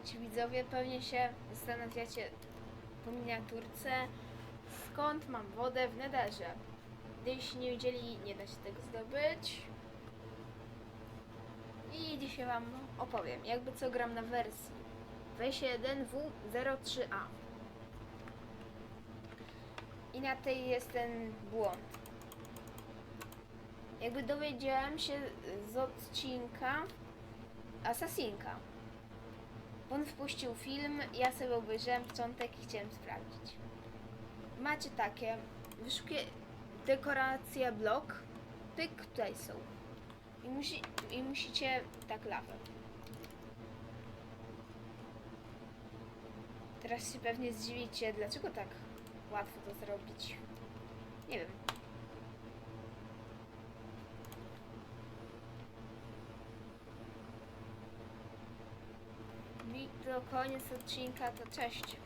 Słuchajcie widzowie, pewnie się zastanawiacie po miniaturce, skąd mam wodę w nederze. Gdybyście nie wiedzieli, nie da się tego zdobyć. I dzisiaj wam opowiem, jakby co gram na wersji W1W03A. I na tej jest ten błąd. Jakby dowiedziałem się z odcinka Asasinka. On wpuścił film, ja sobie obejrzałem początek i chciałem sprawdzić. Macie takie, wyszukuję dekoracja blok, pyk, tutaj są. I, musi, I musicie tak lawę. Teraz się pewnie zdziwicie, dlaczego tak łatwo to zrobić. Nie wiem. To koniec odcinka, to cześć.